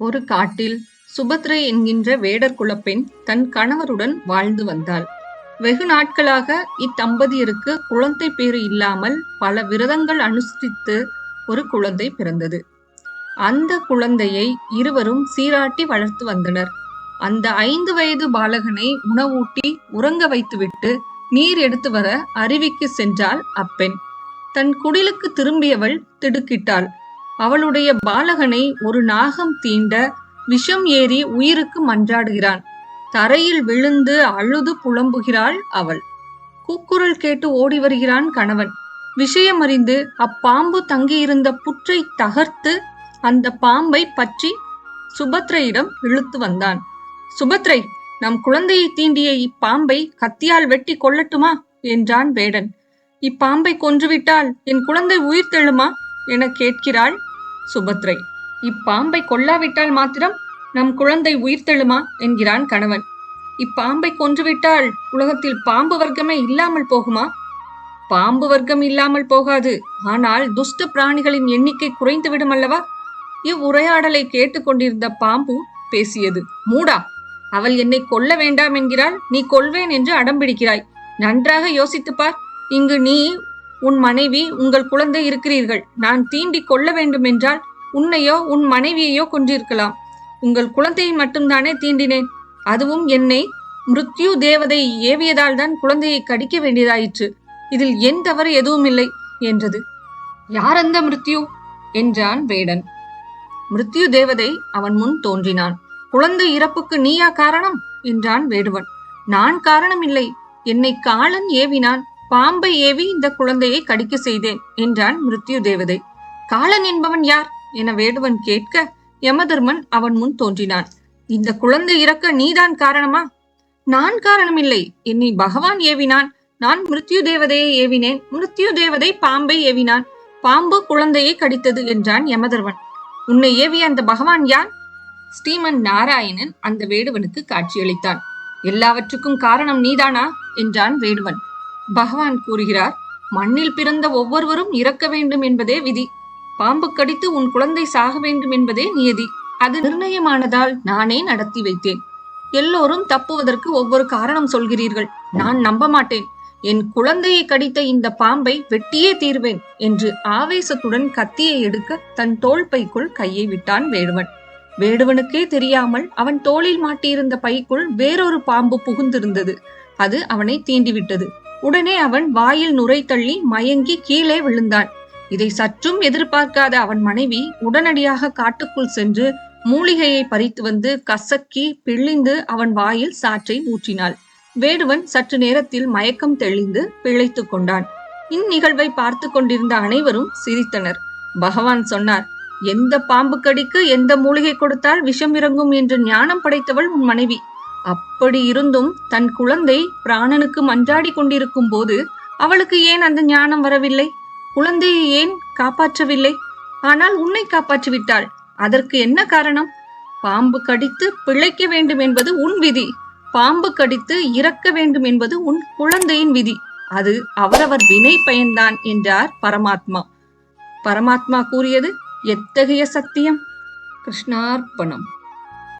ஒரு காட்டில் சுபத்ரை என்கின்ற வேடர் குலப்பெண் தன் கணவருடன் வாழ்ந்து வந்தாள். வெகு நாட்களாக இத்தம்பதியருக்கு குழந்தை பேறு இல்லாமல் பல விரதங்கள் அனுஷ்டித்து ஒரு குழந்தை பிறந்தது. அந்த குழந்தையை இருவரும் சீராட்டி வளர்த்து வந்தனர். அந்த ஐந்து வயது பாலகனை உணவூட்டி உறங்க வைத்துவிட்டு நீர் எடுத்து வர அருவிக்கு சென்றாள் அப்பெண். தன் குடிலுக்கு திரும்பியவள் திடுக்கிட்டாள். அவளுடைய பாலகனை ஒரு நாகம் தீண்ட விஷம் ஏறி உயிருக்கு மன்றாடுகிறான். தரையில் விழுந்து அழுது புலம்புகிறாள் அவள். கூக்குரல் கேட்டு ஓடி வருகிறான் கணவன். விஷயம் அறிந்து அப்பாம்பு தங்கியிருந்த புற்றை தகர்த்து அந்த பாம்பை பற்றி சுபத்ரையிடம் இழுத்து வந்தான். சுபத்ரை நம் குழந்தையை தீண்டிய இப்பாம்பை கத்தியால் வெட்டி கொள்ளட்டுமா என்றான் வேடன். இப்பாம்பை கொன்றுவிட்டால் என் குழந்தை உயிர் தெழுமா? என கேட்கிறாள் சுபத்ரை. இப்பாம்பை கொல்லாவிட்டால் மாத்திரம் நம் குழந்தை உயிர்த்தெழுமா? என்கிறான் கணவன். இப்பாம்பை கொன்றுவிட்டால் உலகத்தில் பாம்பு வர்க்கமே இல்லாமல் போகுமா? பாம்பு வர்க்கம் இல்லாமல் போகாது. ஆனால் துஷ்ட பிராணிகளின் எண்ணிக்கை குறைந்துவிடும் அல்லவா? இவ்வுரையாடலை கேட்டுக்கொண்டிருந்த பாம்பு பேசியது. மூடா அவள் என்னை கொல்ல வேண்டாம் என்கிறாள். நீ கொல்வேன் என்று அடம்பிடிக்கிறாய் நன்றாக யோசித்துப் பார். இங்கு நீ உன் மனைவி உங்கள் குழந்தை இருக்கிறீர்கள். நான் தீண்டி கொள்ள வேண்டுமென்றால் உன்னையோ உன் மனைவியையோ கொன்றிருக்கலாம். உங்கள் குழந்தையை மட்டும்தானே தீண்டினேன். அதுவும் என்னை மிருத்யு தேவதை ஏவியதால் தான் குழந்தையை கடிக்க வேண்டியதாயிற்று. இதில் என் தவறு எதுவும் இல்லை என்றது. யார் அந்த மிருத்யு? என்றான் வேடன். மிருத்யு தேவதை அவன் முன் தோன்றினான். குழந்தை இறப்புக்கு நீயா காரணம்? என்றான் வேடுவன். நான் காரணம் இல்லை என்னை காலன் ஏவினான். பாம்பை ஏவி இந்த குழந்தையை கடிக்க செய்தேன் என்றான் மிருத்யு தேவதை காலன் என்பவன் யார்? என வேடுவன் கேட்க யமதர்மன் அவன் முன் தோன்றினான். இந்த குழந்தை இறக்க நீதான் காரணமா? நான் காரணமில்லை. என்னை பகவான் ஏவினான். நான் மிருத்யு தேவதையை ஏவினேன். மிருத்யு தேவதை பாம்பை ஏவினான். பாம்பு குழந்தையை கடித்தது என்றான் யமதர்வன் உன்னை ஏவிய அந்த பகவான் யார்? ஸ்ரீமன் நாராயணன் அந்த வேடுவனுக்கு காட்சியளித்தான். எல்லாவற்றுக்கும் காரணம் நீதானா? என்றான் வேடுவன் பகவான் கூறுகிறார் மண்ணில் பிறந்த ஒவ்வொருவரும் இறக்க வேண்டும் என்பதே விதி. பாம்பு கடித்து உன் குழந்தை சாக வேண்டும் என்பதே நியதி. அது நிர்ணயமானதால் நானே நடத்தி வைத்தேன். எல்லோரும் தப்புவதற்கு ஒவ்வொரு காரணம் சொல்கிறீர்கள். நான் நம்ப மாட்டேன். என் குழந்தையை கடித்த இந்த பாம்பை வெட்டியே தீர்வேன் என்று ஆவேசத்துடன் கத்தியை எடுக்க தன் தோல் பைக்குள் கையை விட்டான் வேடுவன். வேடுவனுக்கே தெரியாமல் அவன் தோளில் மாட்டியிருந்த பைக்குள் வேறொரு பாம்பு புகுந்திருந்தது. அது அவனை தீண்டிவிட்டது. உடனே அவன் வாயில் நுரை தள்ளி மயங்கி கீழே விழுந்தான். இதை சற்றும் எதிர்பார்க்காத அவன் மனைவி உடனடியாக காட்டுக்குள் சென்று மூலிகையை பறித்து வந்து கசக்கி பிழிந்து அவன் வாயில் சாற்றை ஊற்றினாள். வேடுவன் சற்று நேரத்தில் மயக்கம் தெளிந்து பிழைத்து கொண்டான். இந்நிகழ்வை பார்த்து கொண்டிருந்த அனைவரும் சிரித்தனர். பகவான் சொன்னார் எந்த பாம்பு கடிக்கு எந்த மூலிகை கொடுத்தால் விஷம் இறங்கும் என்று ஞானம் படைத்தவள் உன் மனைவி. அப்படி இருந்தும் தன் குழந்தை பிராணனுக்கு மன்றாடி கொண்டிருக்கும் போது அவளுக்கு ஏன் அந்த ஞானம் வரவில்லை? குழந்தையை ஏன் காப்பாற்றவில்லை? ஆனால் உன்னை காப்பாற்றி விட்டாள் அதற்கு என்ன காரணம்? பாம்பு கடித்து பிழைக்க வேண்டும் என்பது உன் விதி. பாம்பு கடித்து இறக்க வேண்டும் என்பது உன் குழந்தையின் விதி. அது அவரவர் வினை பயன்தான் என்றார் பரமாத்மா. பரமாத்மா கூறியது எத்தகைய சத்தியம்? கிருஷ்ணார்ப்பணம்